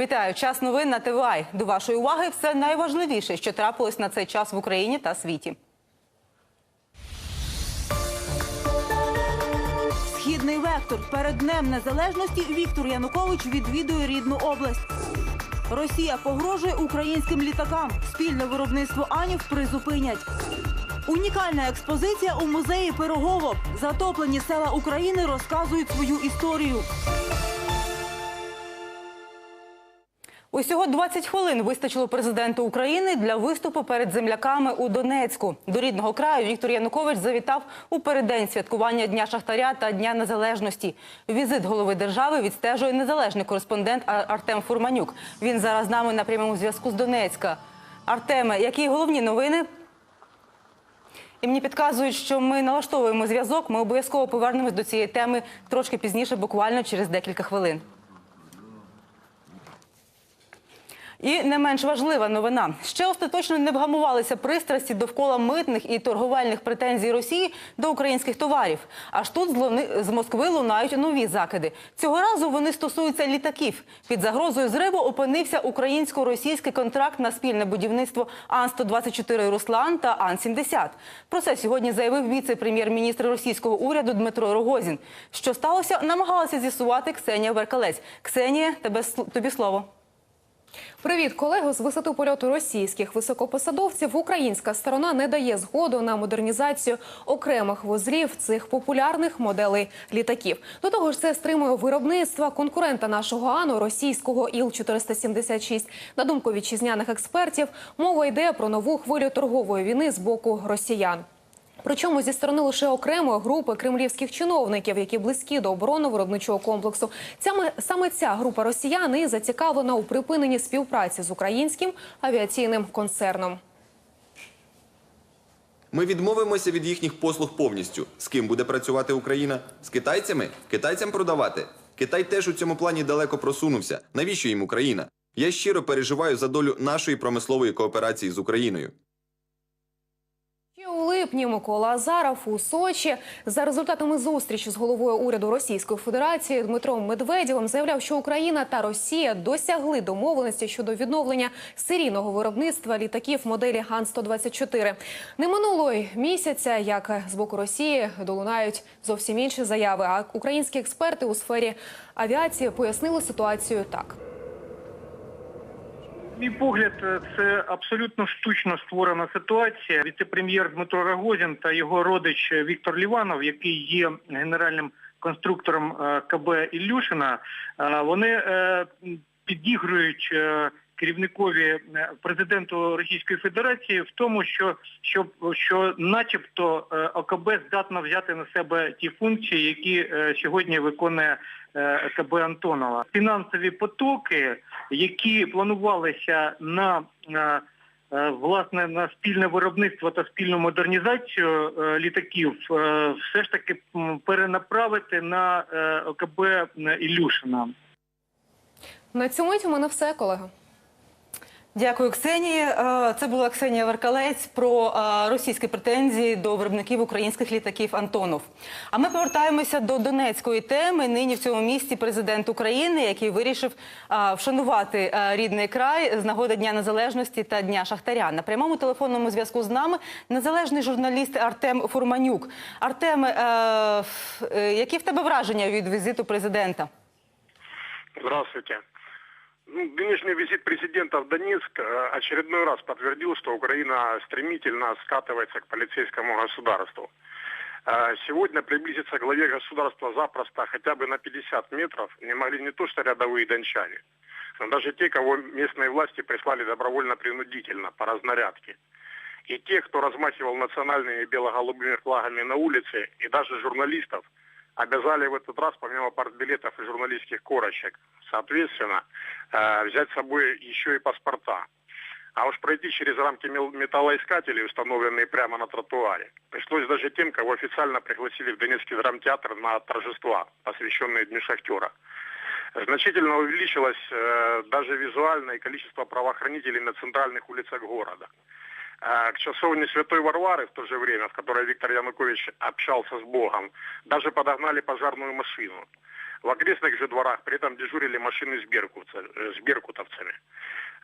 Вітаю! Час новин на ТВАЙ. До вашої уваги все найважливіше, що трапилось на цей час в Україні та світі. Східний вектор. Перед Днем Незалежності Віктор Янукович відвідує рідну область. Росія погрожує українським літакам. Спільне виробництво Анів призупинять. Унікальна експозиція у музеї Пирогово. Затоплені села України розказують свою історію. Усього 20 хвилин вистачило президенту України для виступу перед земляками у Донецьку. До рідного краю Віктор Янукович завітав у переддень святкування Дня Шахтаря та Дня Незалежності. Візит голови держави відстежує незалежний кореспондент Артем Фурманюк. Він зараз з нами на прямому зв'язку з Донецька. Артеме, які головні новини? І мені підказують, що ми налаштовуємо зв'язок. Ми обов'язково повернемось до цієї теми трошки пізніше, буквально через декілька хвилин. І не менш важлива новина. Ще остаточно не вгамувалися пристрасті довкола митних і торговельних претензій Росії до українських товарів. Аж тут з Москви лунають нові закиди. Цього разу вони стосуються літаків. Під загрозою зриву опинився українсько-російський контракт на спільне будівництво Ан-124 Руслан та Ан-70. Про це сьогодні заявив віце-прем'єр-міністр російського уряду Дмитро Рогозін. Що сталося, намагалася з'ясувати Ксенія Веркалець. Ксенія, тебе тобі слово. Привіт, колего. З висоти польоту російських високопосадовців українська сторона не дає згоду на модернізацію окремих вузлів цих популярних моделей літаків. До того ж, це стримує виробництва конкурента нашого ану російського Іл-476. На думку вітчизняних експертів, мова йде про нову хвилю торгової війни з боку росіян. Причому зі сторони лише окремої групи кремлівських чиновників, які близькі до оборонно-виробничого комплексу. Саме, саме ця група росіян і зацікавлена у припиненні співпраці з українським авіаційним концерном. Ми відмовимося від їхніх послуг повністю. З ким буде працювати Україна? З китайцями? Китайцям продавати? Китай теж у цьому плані далеко просунувся. Навіщо їм Україна? Я щиро переживаю за долю нашої промислової кооперації з Україною. У липні Микола Азаров у Сочі за результатами зустрічі з головою уряду Російської Федерації Дмитром Медведєвим заявляв, що Україна та Росія досягли домовленості щодо відновлення серійного виробництва літаків моделі Ган-124. Не минуло й місяця, як з боку Росії долунають зовсім інші заяви. А українські експерти у сфері авіації пояснили ситуацію так. Мій погляд, е, це абсолютно штучно створена ситуація. Віце-прем'єр Дмитро Рогозін та його родич Віктор Ліванов, який є генеральним конструктором е, КБ Ілюшина, е, вони підігрують керівникові президенту Російської Федерації в тому, що що, що начебто ОКБ здатна взяти на себе ті функції, які сьогодні виконує КБ Антонова. Фінансові потоки, які планувалися на е, власне на спільне виробництво та спільну модернізацію е, літаків, е, все ж таки перенаправити на ОКБ Ілюшина. На цьому мить у мене все, колега. Дякую, Ксенії. Е, Це була Ксенія Веркалець про е, російські претензії до виробників українських літаків Антонов. А ми повертаємося до донецької теми. Нині в цьому місті президент України, який вирішив е, вшанувати рідний край з нагоди Дня Незалежності та Дня Шахтаря. На прямому телефонному зв'язку з нами незалежний журналіст Артем Фурманюк. Артем, які в тебе враження від візиту президента? Здравствуйте. Ну, Нынешний визит президента в Донецк э, очередной раз подтвердил, что Украина стремительно скатывается к полицейскому государству. Э, Сегодня приблизиться к главе государства запросто хотя бы на 50 метров не могли не то что рядовые дончане, но даже те, кого местные власти прислали добровольно-принудительно по разнарядке. И те, кто размахивал национальными бело-голубыми флагами на улице, и даже журналистов, обязали в этот раз, помимо партбилетов и журналистских корочек, соответственно, э, взять с собой еще и паспорта. А уж пройти через рамки металлоискателей, установленные прямо на тротуаре, пришлось даже тем, кого официально пригласили в Донецкий драмтеатр на торжества, посвященные Дню Шахтера. Значительно увеличилось э, даже визуальное количество правоохранителей на центральных улицах города. Э, К часовне Святой Варвары в то же время, в которой Виктор Янукович общался с Богом, даже подогнали пожарную машину. В окрестных же дворах при этом дежурили машины с, беркутца- э, с беркутовцами.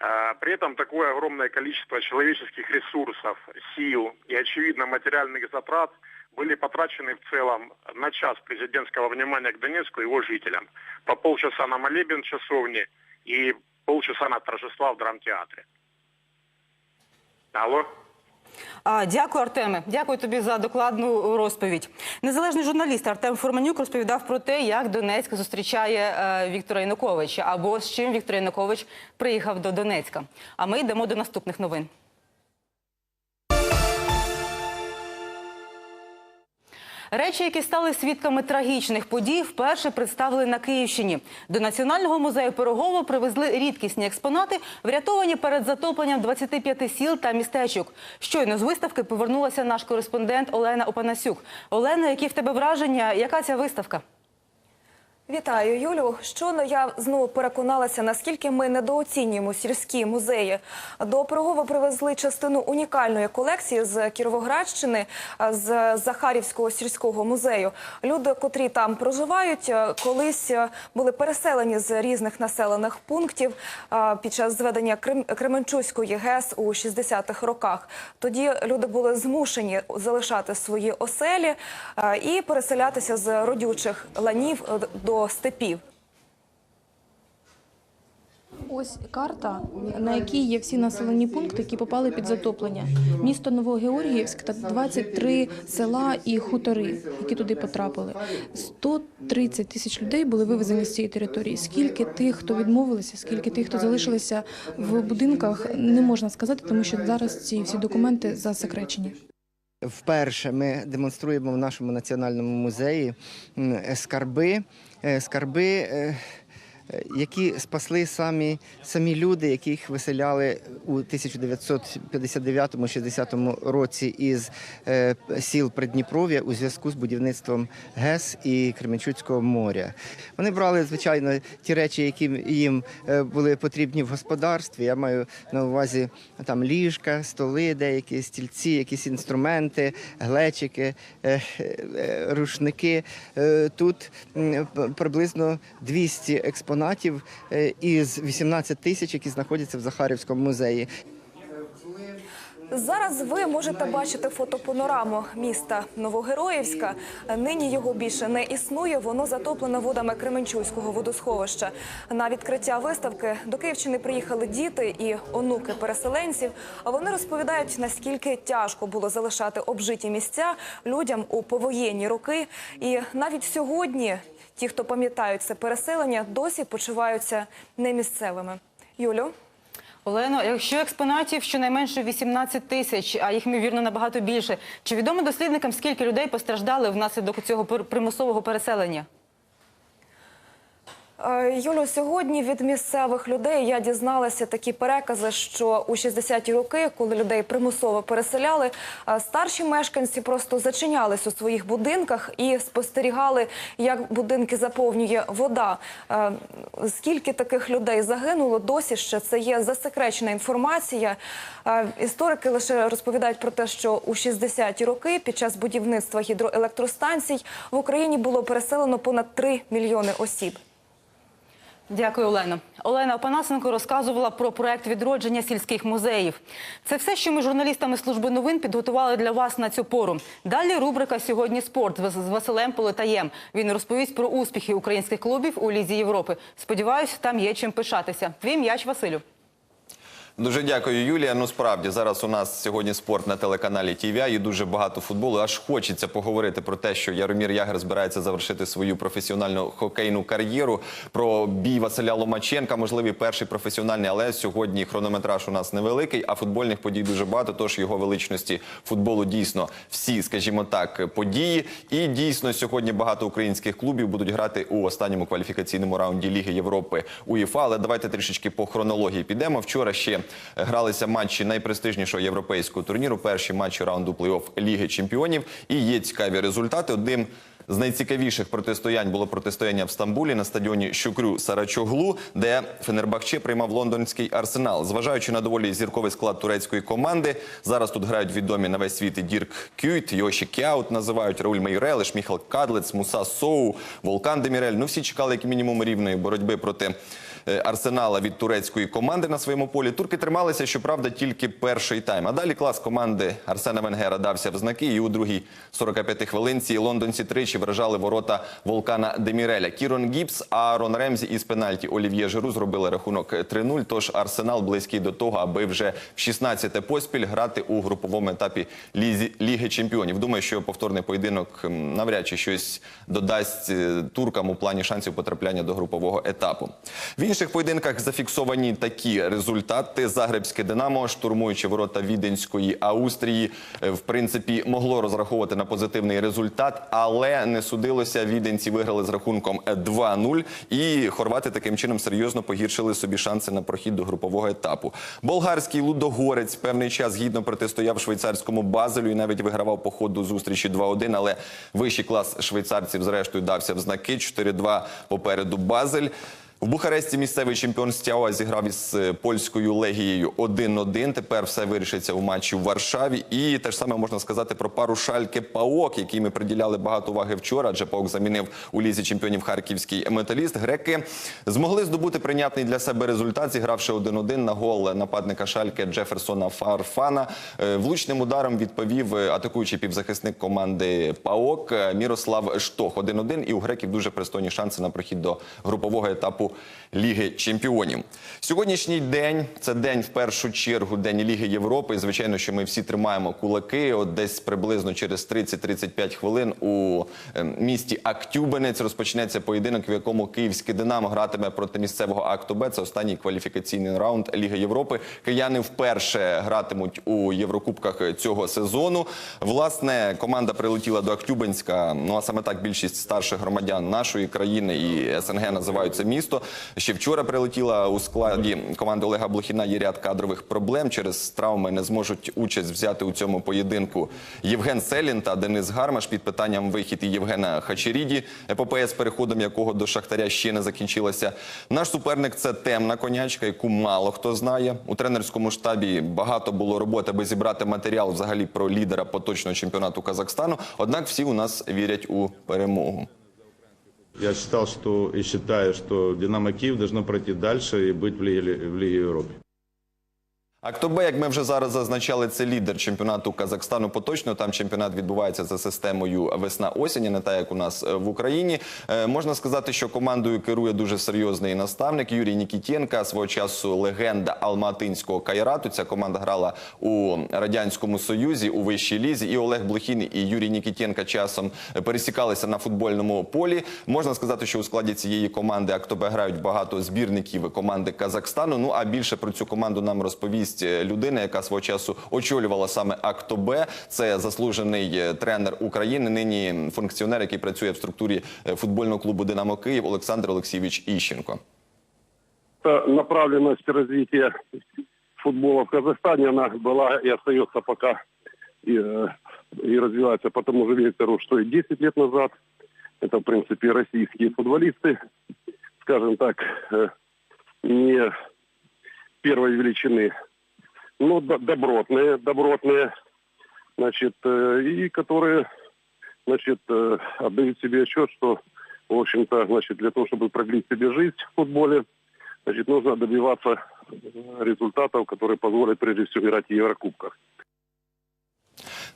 А, При этом такое огромное количество человеческих ресурсов, сил и, очевидно, материальных затрат были потрачены в целом на час президентского внимания к Донецку и его жителям. По полчаса на молебен в часовне и полчаса на торжества в драмтеатре. Алло? Дякую, Артеме. Дякую тобі за докладну розповідь. Незалежний журналіст Артем Форманюк розповідав про те, як Донецьк зустрічає е, Віктора Януковича або з чим Віктор Янукович приїхав до Донецька. А ми йдемо до наступних новин. Речі, які стали свідками трагічних подій, вперше представили на Київщині. До Національного музею Пирогово привезли рідкісні експонати, врятовані перед затопленням 25 сіл та містечок. Щойно з виставки повернулася наш кореспондент Олена Опанасюк. Олена, які в тебе враження? Яка ця виставка? Вітаю, Юлю. Щойно я знову переконалася, наскільки ми недооцінюємо сільські музеї. До Пирогова привезли частину унікальної колекції з Кіровоградщини, з Захарівського сільського музею. Люди, котрі там проживають, колись були переселені з різних населених пунктів під час зведення Крем- Кременчуцької ГЕС у 60-х роках. Тоді люди були змушені залишати свої оселі і переселятися з родючих ланів е, до степів. Ось карта, на якій є всі населені пункти, які попали під затоплення. Місто Новогеоргіївськ та 23 села і хутори, які туди потрапили. 130 тисяч людей були вивезені з цієї території. Скільки тих, хто відмовилися, скільки тих, хто залишилися в будинках, не можна сказати, тому що зараз ці всі документи засекречені. Вперше ми демонструємо в нашому національному музеї скарби, скарби, е, е, які спасли самі, самі люди, яких виселяли у 1959-60 році із е, сіл Придніпров'я у зв'язку з будівництвом ГЕС і Кременчуцького моря. Вони брали, звичайно, ті речі, які їм е, були потрібні в господарстві. Я маю на увазі там ліжка, столи, деякі стільці, якісь інструменти, глечики, е, е, рушники. Е, Тут приблизно 200 експонатів е, із 18 тисяч, які знаходяться в Захарівському музеї. Зараз ви можете бачити фотопанораму міста Новогероївська. Нині його більше не існує. Воно затоплене водами Кременчуцького водосховища. На відкриття виставки до Київщини приїхали діти і онуки переселенців. А вони розповідають, наскільки тяжко було залишати обжиті місця людям у повоєнні роки. І навіть сьогодні ті, хто пам'ятають це переселення, досі почуваються немісцевими. Юлю. Олено, якщо експонатів щонайменше 18 тисяч, а їх, ймовірно, набагато більше, чи відомо дослідникам, скільки людей постраждали внаслідок цього примусового переселення? Е, Юлю, сьогодні від місцевих людей я дізналася такі перекази, що у 60-ті роки, коли людей примусово переселяли, е, старші мешканці просто зачинялись у своїх будинках і спостерігали, як будинки заповнює вода. Е, Скільки таких людей загинуло, досі ще це є засекречена інформація. Історики лише розповідають про те, що у 60-ті роки під час будівництва гідроелектростанцій в Україні було переселено понад 3 мільйони осіб. Дякую, Олено. Олена Опанасенко розказувала про проект відродження сільських музеїв. Це все, що ми журналістами служби новин підготували для вас на цю пору. Далі рубрика Сьогодні спорт з Василем Полетаєм. Він розповість про успіхи українських клубів у Лізі Європи. Сподіваюсь, там є чим пишатися. Твій м'яч, Василю. Дуже дякую, Юлія. Ну справді зараз у нас сьогодні спорт на телеканалі ТВА і дуже багато футболу. Аж хочеться поговорити про те, що Яромір Ягер збирається завершити свою професіональну хокейну кар'єру. Про бій Василя Ломаченка, можливий перший професіональний, але сьогодні хронометраж у нас невеликий, а футбольних подій дуже багато. Тож його величності футболу дійсно всі, скажімо так, події. І дійсно сьогодні багато українських клубів будуть грати у останньому кваліфікаційному раунді Ліги Європи УЄФА. Але давайте трішечки по хронології підемо. Вчора ще гралися матчі найпрестижнішого європейського турніру. Перші матчі раунду плей-офф Ліги Чемпіонів. І є цікаві результати. Одним З найцікавіших протистоянь було протистояння в Стамбулі на стадіоні Щукрю Сарачоглу, де Фенербахче приймав лондонський арсенал. Зважаючи на доволі зірковий склад турецької команди, зараз тут грають відомі на весь світ Дірк Кюйт, Йоші Кяут називають Рауль Майорелиш, Міхал Кадлец, Муса Соу, Волкан Демірель. Ну всі чекали як мінімум рівної боротьби проти арсенала від турецької команди на своєму полі. Турки трималися, щоправда, тільки перший тайм. А далі клас команди Арсена Венгера дався в знаки. І у другій 45 хвилинці лондонці тричі вражали ворота Волкана Деміреля. Кірон Гіпс, Аарон Ремзі із пенальті Олів'є Жиру зробили рахунок 3-0. Тож Арсенал близький до того, аби вже в 16-те поспіль грати у груповому етапі Лізі, Ліги Чемпіонів. Думаю, що повторний поєдинок навряд чи щось додасть е, туркам у плані шансів потрапляння до групового етапу. В інших поєдинках зафіксовані такі результати. Загребське Динамо, штурмуючи ворота Віденської Австрії, е, в принципі, могло розраховувати на позитивний результат, але не судилося. Віденці виграли з рахунком 2-0, і хорвати таким чином серйозно погіршили собі шанси на прохід до групового етапу. Болгарський Лудогорець певний час гідно протистояв швейцарському Базелю і навіть вигравав по ходу зустрічі 2-1, але вищий клас швейцарців зрештою дався в знаки 4-2 попереду Базель. В Бухаресті місцевий чемпіон Стяуа зіграв із е, польською легією 1-1. Тепер все вирішиться у матчі в Варшаві. І те ж саме можна сказати про пару шальки Паок, якій ми приділяли багато уваги вчора. Адже Паок замінив у лізі чемпіонів харківський металіст. Греки змогли здобути прийнятний для себе результат, зігравши 1-1 на гол нападника шальки Джеферсона Фарфана. Е, Влучним ударом відповів е, атакуючий півзахисник команди Паок Мірослав Штох 1-1. І у греків дуже пристойні шанси на прохід до групового етапу Ліги Чемпіонів. Сьогоднішній день це день в першу чергу День Ліги Європи. І, звичайно, що ми всі тримаємо кулаки. От десь приблизно через 30-35 хвилин у е, місті Актюбенець розпочнеться поєдинок, в якому київське Динамо гратиме проти місцевого Актобе. Це останній кваліфікаційний раунд Ліги Європи. Кияни вперше гратимуть у Єврокубках цього сезону. Власне, команда прилетіла до Актюбенська. Ну а саме так більшість старших громадян нашої країни і СНГ називають це місто. Ще вчора прилетіла у складі команди Олега Блохіна. Є ряд кадрових проблем. Через травми не зможуть участь взяти у цьому поєдинку Євген Селін та Денис Гармаш під питанням вихід і Євгена Хачеріді, епопея з переходом якого до Шахтаря ще не закінчилася. Наш суперник це темна конячка, яку мало хто знає. У тренерському штабі багато було роботи, аби зібрати матеріал взагалі про лідера поточного чемпіонату Казахстану. Однак всі у нас вірять у перемогу. Я считал, что и считаю, что Динамо Киев должно пройти дальше и быть в Лиге, в Лиге Европы. Актобе, як ми вже зараз зазначали, це лідер чемпіонату Казахстану поточно. Там чемпіонат відбувається за системою весна-осінь, не та як у нас е, в Україні. Е, можна сказати, що командою керує дуже серйозний наставник Юрій Нікітєнка, свого часу легенда Алматинського Кайрату. Ця команда грала у радянському союзі у вищій лізі. І Олег Блохін і Юрій Нікітєнка часом пересікалися на футбольному полі. Можна сказати, що у складі цієї команди Актобе грають багато збірників команди Казахстану. Ну а більше про цю команду нам розповість людина, яка свого часу очолювала саме Актобе. Це заслужений е, тренер України. Нині функціонер, який працює в структурі е, футбольного клубу Динамо Київ Олександр Олексійович Іщенко. Это направленность развития футбола в Казахстане, она была и остается пока и, э, и развивается по тому же вектору, что и 10 лет назад. Это, в принципе, российские футболисты, скажем так, э, не первой величины, Д- добротные, добротные, значит, э, и которые, значит, э, отдают себе отчет, что, в общем-то, значит, для того, чтобы продлить себе жизнь в футболе, значит, нужно добиваться э, результатов, которые позволят прежде всего играть в Еврокубках.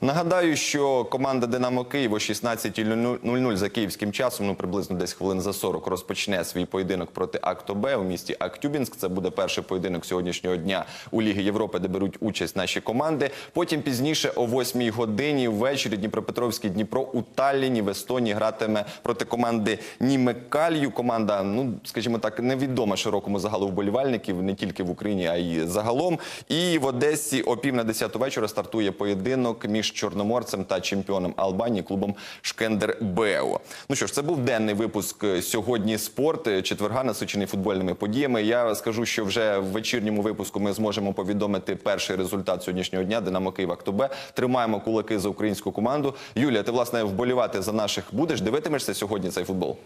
Нагадаю, що команда Динамо Київ о 16.00 за київським часом, ну приблизно десь хвилин за 40, розпочне свій поєдинок проти Актобе у місті Актюбінськ. Це буде перший поєдинок сьогоднішнього дня у Ліги Європи, де беруть участь наші команди. Потім пізніше о 8 годині ввечері Дніпропетровський Дніпро у Талліні в Естонії гратиме проти команди Німекалью. Команда, ну скажімо так, невідома широкому загалу вболівальників не тільки в Україні, а й загалом. І в Одесі о пів на 10 вечора стартує поєдинок між чорноморцем та чемпіоном Албанії клубом Шкендер Бео. Ну що ж, це був денний випуск е, сьогодні. Спорт Е, четверга насичений футбольними подіями. Я скажу, що вже в вечірньому випуску ми зможемо повідомити перший результат сьогоднішнього дня. Динамо Київ Актобе. Тримаємо кулаки за українську команду. Юлія, ти власне вболівати за наших будеш? Дивитимешся сьогодні цей футбол?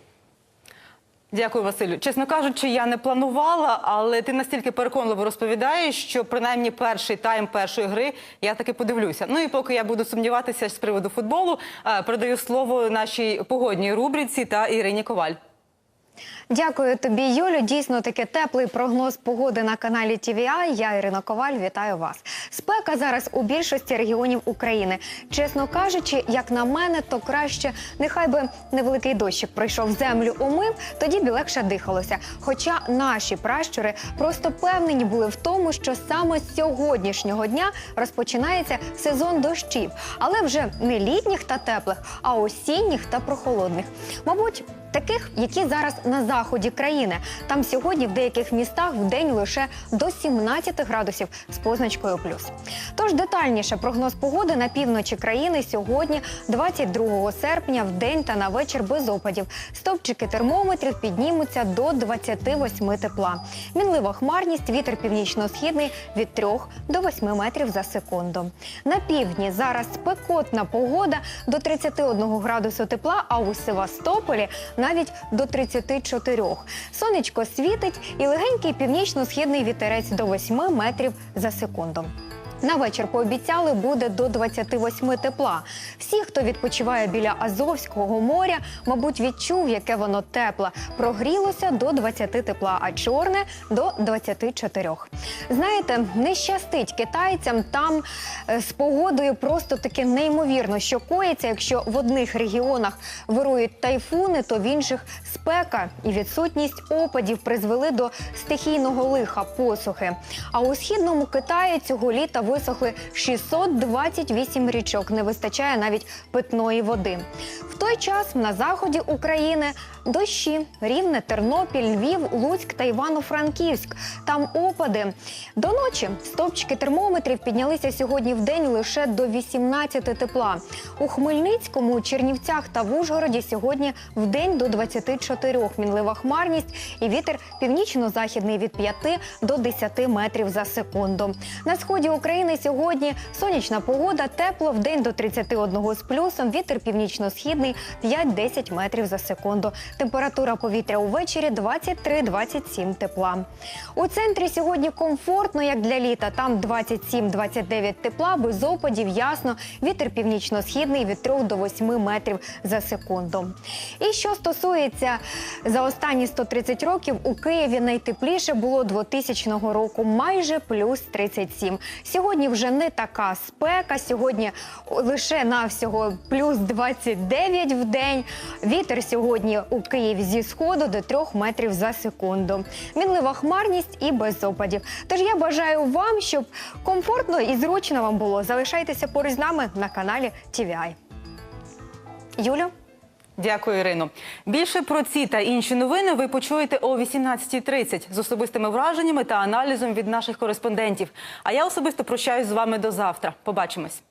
Дякую, Василю. Чесно кажучи, я не планувала, але ти настільки переконливо розповідаєш, що принаймні перший тайм першої гри я таки подивлюся. Ну і поки я буду сумніватися з приводу футболу, е, передаю слово нашій погодній рубриці та Ірині Коваль. Дякую тобі, Юлю. Дійсно, таке теплий прогноз погоди на каналі TVI. Я Ірина Коваль. Вітаю вас. Спека зараз у більшості регіонів України. Чесно кажучи, як на мене, то краще нехай би невеликий дощик пройшов землю, умив, тоді б легше дихалося. Хоча наші пращури просто певнені були в тому, що саме з сьогоднішнього дня розпочинається сезон дощів, але вже не літніх та теплих, а осінніх та прохолодних. Мабуть, таких, які зараз на заході країни. Там сьогодні в деяких містах в день лише до 17 градусів з позначкою плюс. Тож детальніше прогноз погоди на півночі країни сьогодні, 22 серпня, в день та на вечір без опадів. Стопчики термометрів піднімуться до 28 тепла. Мінлива хмарність, вітер північно-східний від 3 до 8 метрів за секунду. На півдні зараз спекотна погода до 31 градусу тепла, а у Севастополі навіть до 34. Сонечко світить і легенький північно-східний вітерець до 8 метрів за секунду. На вечір пообіцяли буде до 28 тепла. Всі, хто відпочиває біля Азовського моря, мабуть, відчув, яке воно тепле. Прогрілося до 20 тепла, а чорне до 24. Знаєте, не щастить китайцям там е, з погодою просто таки неймовірно, що коїться, якщо в одних регіонах вирують тайфуни, то в інших спека і відсутність опадів призвели до стихійного лиха посухи. А у східному Китаї цього літа висохли 628 річок. Не вистачає навіть питної води. В той час на заході України дощі Рівне, Тернопіль, Львів, Луцьк та Івано-Франківськ. Там опади. До ночі стовпчики термометрів піднялися сьогодні в день лише до 18 тепла. У Хмельницькому, Чернівцях та в Ужгороді сьогодні в день до 24 мінлива хмарність і вітер північно-західний від 5 до 10 метрів за секунду. На сході України сьогодні сонячна погода, тепло в день до 31 з плюсом, вітер північно-східний 5-10 метрів за секунду. Температура повітря увечері 23-27 тепла. У центрі сьогодні комфортно, як для літа. Там 27-29 тепла, без опадів, ясно. Вітер північно-східний від 3 до 8 метрів за секунду. І що стосується за останні 130 років, у Києві найтепліше було 2000 року, майже плюс 37. Сьогодні вже не така спека. Сьогодні лише навсього плюс 29 в день. Вітер сьогодні у Києві зі сходу до 3 метрів за секунду. Мінлива хмарність і без опадів. Тож я бажаю вам, щоб комфортно і зручно вам було. Залишайтеся поруч з нами на каналі TVI. Юлю? Дякую, Ірино. Більше про ці та інші новини ви почуєте о 18.30 з особистими враженнями та аналізом від наших кореспондентів. А я особисто прощаюсь з вами до завтра. Побачимось.